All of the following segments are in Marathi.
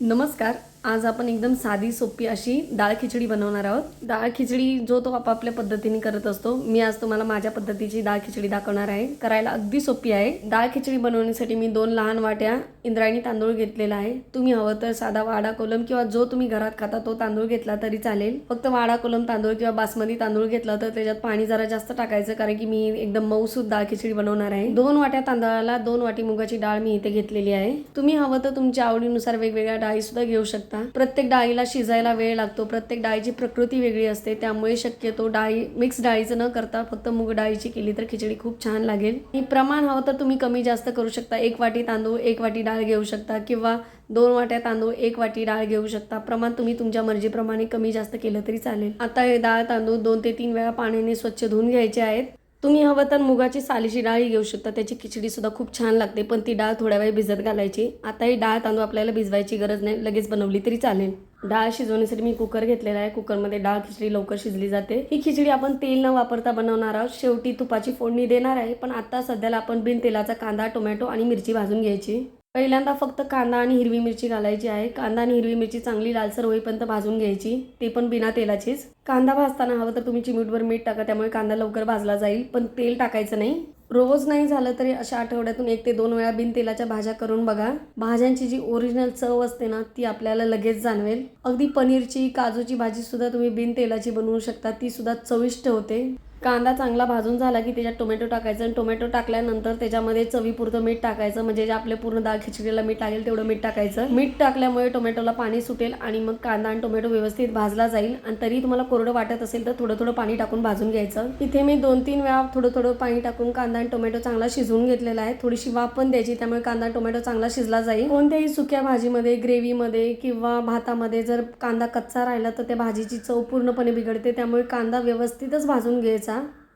नमस्कार. आज आपण एकदम साधी सोपी अशी डाळ खिचडी बनवणार आहोत. डाळ खिचडी जो तो आपापल्या पद्धतीने करत असतो. मी आज तुम्हाला माझ्या पद्धतीची डाळ खिचडी दाखवणार आहे. करायला अगदी सोपी आहे. डाळ खिचडी बनवण्यासाठी मी दोन लहान वाट्या इंद्रायणी तांदूळ घेतलेला आहे. तुम्ही हवं तर साधा वाडा कोलम किंवा जो तुम्ही घरात खाता तो तांदूळ घेतला तरी चालेल. फक्त वाडा कोलम तांदूळ किंवा बासमती तांदूळ घेतला तर त्याच्यात पाणी जरा जास्त टाकायचं कारण की मी एकदम मऊसूद डाळ खिचडी बनवणार आहे. दोन वाट्या तांदळाला दोन वाटी मुगाची डाळ मी इथे घेतलेली आहे. तुम्ही हवं तर तुमच्या आवडीनुसार वेगवेगळ्या डाळी सुद्धा घेऊ शकता. प्रत्येक डाळीला शिजायला वेळ लागतो. प्रत्येक डाळीची प्रकृती वेगळी असते. त्यामुळे शक्यतो डाळी मिक्स डाळीचं न करता फक्त मूग डाळीची केली तर खिचडी खूप छान लागेल. आणि प्रमाण हवं तर तुम्ही कमी जास्त करू शकता. एक वाटी तांदूळ एक वाटी डाळ घेऊ शकता किंवा दोन वाट्या तांदूळ एक वाटी डाळ घेऊ शकता. प्रमाण तुम्ही तुमच्या मर्जीप्रमाणे कमी जास्त केलं तरी चालेल. आता हे डाळ तांदूळ दोन ते तीन वेळा पाण्याने स्वच्छ धुवून घ्यायचे आहेत. तुम्ही हवं तर मुगाची सालीची डाळी घेऊ शकता. त्याची खिचडीसुद्धा खूप छान लागते पण ती डाळ थोड्या वेळ भिजत घालायची. आता ही डाळ तांदूळ आपल्याला भिजवायची गरज नाही लगेच बनवली तरी चालेल. डाळ शिजवण्यासाठी मी कुकर घेतलेला आहे. कुकरमध्ये डाळ खिचडी लवकर शिजली जाते. ही खिचडी आपण तेल न वापरता बनवणार आहोत. शेवटी तुपाची फोडणी देणार आहे पण आता सध्याला आपण बिन तेलाचा कांदा टोमॅटो आणि मिरची भाजून घ्यायची. पहिल्यांदा फक्त कांदा आणि हिरवी मिरची घालायची आहे. कांदा आणि हिरवी मिरची चांगली लालसर होईपर्यंत भाजून घ्यायची. ते पण बिना तेलाचीच. कांदा भाजताना हवं तर तुम्ही चिमूटभर मीठ टाका त्यामुळे कांदा लवकर भाजला जाईल पण तेल टाकायचं नाही. रोज नाही झालं तरी अशा आठवड्यातून एक ते दोन वेळा बिन तेलाच्या भाज्या करून बघा. भाज्यांची जी ओरिजिनल चव असते ना ती आपल्याला लगेच जाणवेल. अगदी पनीरची काजूची भाजी सुद्धा तुम्ही बिन तेलाची बनवू शकता ती सुद्धा चविष्ट होते. कांदा चांगला भाजून झाला की त्याच्यात टोमॅटो टाकायचं आणि टोमॅटो टाकल्यानंतर त्याच्यामध्ये चवीपुरतं मीठ टाकायचं. म्हणजे जे आपले पूर्ण दाळ खिचडीला मीठ लागेल तेवढं मीठ टाकायचं. मीठ टाकल्यामुळे टोमॅटोला पाणी सुटेल आणि मग कांदा आणि टोमॅटो व्यवस्थित भाजला जाईल. आणि तरी तुम्हाला कोरडं वाटत असेल तर थोडं थोडं पाणी टाकून भाजून घ्यायचं. इथे मी दोन तीन वेळा थोडं थोडं पाणी टाकून कांदा आणि टोमॅटो चांगला शिजवून घेतलेला आहे. थोडीशी वाफ पण द्यायची त्यामुळे कांदा आणि टोमॅटो चांगला शिजला जाईल. कोणत्याही सुक्या भाजीमध्ये ग्रेव्हीमध्ये किंवा भातामध्ये जर कांदा कच्चा राहिला तर त्या भाजीची चव पूर्णपणे बिघडते. त्यामुळे कांदा व्यवस्थितच भाजून घ्यायचा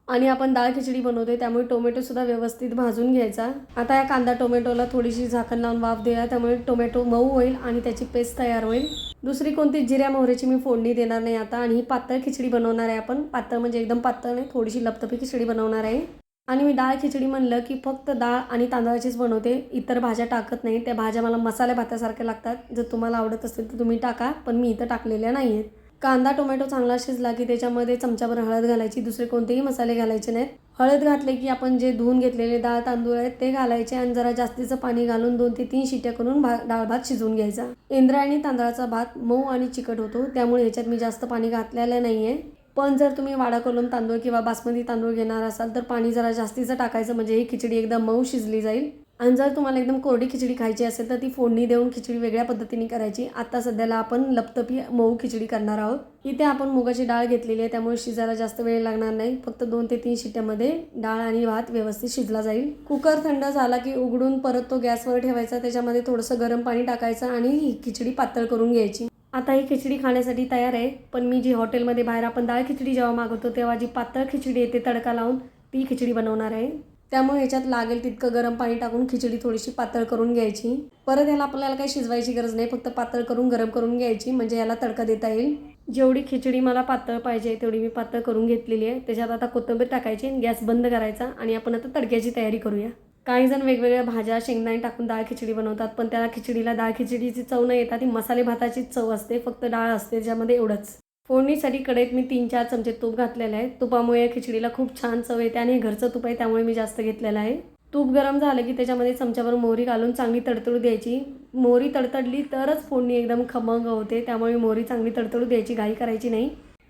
आणि आपण डाळ खिचडी बनवतोय त्यामुळे टोमॅटो सुद्धा व्यवस्थित भाजून घ्यायचा. आता या कांदा टोमॅटोला थोडीशी झाकण लावून वाफ द्या त्यामुळे टोमॅटो मऊ होईल आणि त्याची पेस्ट तयार होईल. दुसरी कोणती? जिऱ्या मोहऱ्याची मी फोडणी देणार नाही आता आणि ही पातळ खिचडी बनवणार आहे आपण. पातळ म्हणजे एकदम पातळ नाही थोडीशी लपतपी खिचडी बनवणार आहे. आणि मी डाळ खिचडी म्हणलं की फक्त डाळ आणि तांदळाचीच बनवते इतर भाज्या टाकत नाही. त्या भाज्या मला मसाले भातासारख्या लागतात. जर तुम्हाला आवडत असेल तर तुम्ही टाका पण मी इथं टाकलेल्या नाही आहेत कांदा टोमॅटो चांगला शिजला की त्याच्यामध्ये चमच्याभर हळद घालायची दुसरे कोणतेही मसाले घालायचे नाहीत. हळद घातले की आपण जे धुवून घेतलेले डाळ तांदूळ आहेत ते घालायचे आणि जरा जास्तीचं पाणी घालून दोन ते तीन शिट्या करून भा डाळ भात शिजवून घ्यायचा. इंद्रायणी तांदळाचा भात मऊ आणि चिकट होतो त्यामुळे ह्याच्यात मी जास्त पाणी घातलेलं नाही आहे पण जर तुम्ही वाडा कोलम तांदूळ किंवा बासमती तांदूळ घेणार असाल तर पाणी जरा जास्तीचं टाकायचं म्हणजे ही खिचडी एकदम मऊ शिजली जाईल. आणि जर तुम्हाला एकदम कोरडी खिचडी खायची असेल तर ती फोडणी देऊन खिचडी वेगळ्या पद्धतीने करायची. आता सध्याला आपण लपतपी मऊ खिचडी करणार आहोत. इथे आपण मुगाची डाळ घेतलेली आहे त्यामुळे शिजायला जास्त वेळ लागणार नाही. फक्त दोन ते तीन शिट्ट्यामध्ये डाळ आणि भात व्यवस्थित शिजला जाईल. कुकर थंड झाला की उघडून परत तो गॅसवर ठेवायचा त्याच्यामध्ये थोडंसं गरम पाणी टाकायचं आणि ही खिचडी पातळ करून घ्यायची. आता ही खिचडी खाण्यासाठी तयार आहे पण मी जी हॉटेलमध्ये बाहेर आपण डाळ खिचडी जेव्हा मागवतो तेव्हा जी पातळ खिचडी येते तडका लावून ती खिचडी बनवणार आहे. त्यामुळे ह्याच्यात लागेल तितकं गरम पाणी टाकून खिचडी थोडीशी पातळ करून घ्यायची. परत ह्याला आपल्याला काही शिजवायची गरज नाही फक्त पातळ करून गरम करून घ्यायची म्हणजे याला तडका देता येईल. जेवढी खिचडी मला पातळ पाहिजे तेवढी मी पातळ करून घेतलेली आहे. त्याच्यात आता कोथिंबीर टाकायची गॅस बंद करायचा आणि आपण आता तडक्याची तयारी करूया. काही जण वेगवेगळ्या भाज्या शेंगदाणे टाकून डाळ खिचडी बनवतात पण त्याला खिचडीला डाळ खिचडीची चव न येतात ती मसाले भाताचीच चव असते फक्त डाळ असते त्याच्यामध्ये एवढंच. फोडणीसाठी कढईत मी तीन चार चमचे तूप घातलेलं आहे. तुपामुळे या खिचडीला खूप छान चव येते आणि घरचं तूप आहे त्यामुळे मी जास्त घेतलेलं आहे. तूप गरम झालं की त्याच्यामध्ये चमच्यावर मोहरी घालून चांगली तडतडू द्यायची. मोहरी तडतडली तरच फोडणी एकदम खमंग होते त्यामुळे मोहरी चांगली तडतडू द्यायची घाई करायची नाही.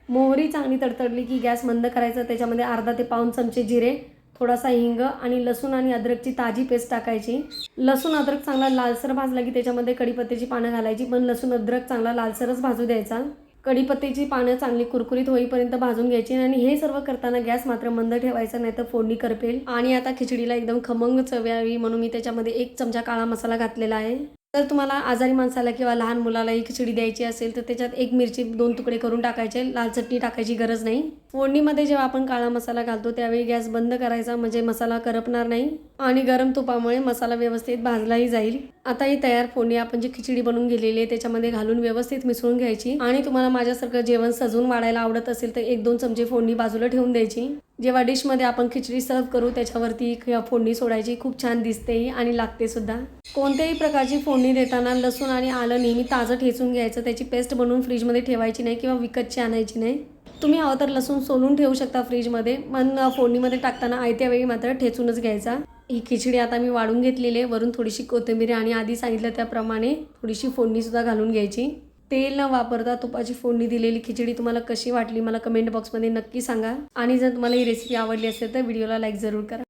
मोहरी चांगली तडतडली की गॅस बंद करायचा त्याच्यामध्ये अर्धा ते पाऊन चमचे जिरे थोडासा हिंग आणि लसूण आणि अद्रकची ताजी पेस्ट टाकायची. लसूण अद्रक चांगला लालसर भाजला की त्याच्यामध्ये कढीपत्त्याची पानं घालायची पण लसूण अद्रक चांगला लालसरच भाजू द्यायचा. कढीपत्त्याची पानं चांगली कुरकुरीत होईपर्यंत भाजून घ्यायची आणि हे सर्व करताना गॅस मात्र मंद ठेवायचा नाही तर फोडणी करपेल. आणि आता खिचडीला एकदम खमंग चव यावी म्हणून मी त्याच्यामध्ये एक चमचा काळा मसाला घातलेला आहे. जर तुम्हाला आजारी माणसाला किंवा लहान मुलालाही खिचडी द्यायची असेल तर त्याच्यात एक मिरची दोन तुकडे करून टाकायचे. लाल चटणी टाकायची गरज नाही. फोडणीमध्ये जेव्हा आपण काळा मसाला घालतो त्यावेळी गॅस बंद करायचा. म्हणजे मसाला करपणार नाही आणि गरम तुपामुळे मसाला व्यवस्थित भाजलाही जाईल. आता ही तयार फोडणी आपण जी खिचडी बनवून गेलेली आहे त्याच्यामध्ये घालून व्यवस्थित मिसळून घ्यायची. आणि तुम्हाला माझ्यासारखं जेवण सजवून वाढायला आवडत असेल तर एक दोन चमचे फोडणी बाजूला ठेवून द्यायची. जेव्हा डिशमध्ये आपण खिचडी सर्व करू त्याच्यावरती फोडणी सोडायची. खूप छान दिसतेही आणि लागते सुद्धा. कोणत्याही प्रकारची फोडणी देताना लसूण आणि आलं नेहमी ताजं ठेचून घ्यायचं. त्याची पेस्ट बनवून फ्रीजमध्ये ठेवायची नाही किंवा विकतची आणायची नाही. तुम्ही हवं तर लसूण सोलून ठेवू शकता फ्रीजमध्ये. पण फोडणीमध्ये टाकताना आयत्या वेळी मात्र ठेचूनच घ्यायचा. ही खिचडी आता मी वाढून घेतलेली आहे. वरून थोडीशी कोथिंबीर आणि आधी सांगितलं त्याप्रमाणे थोडीशी फोडणीसुद्धा घालून घ्यायची. तेल न वापरता तुपाची फोडणी दिलेली खिचडी तुम्हाला कशी वाटली मला कमेंट बॉक्समध्ये नक्की सांगा. आणि जर तुम्हाला ही रेसिपी आवडली असेल तर व्हिडिओला लाईक जरूर करा.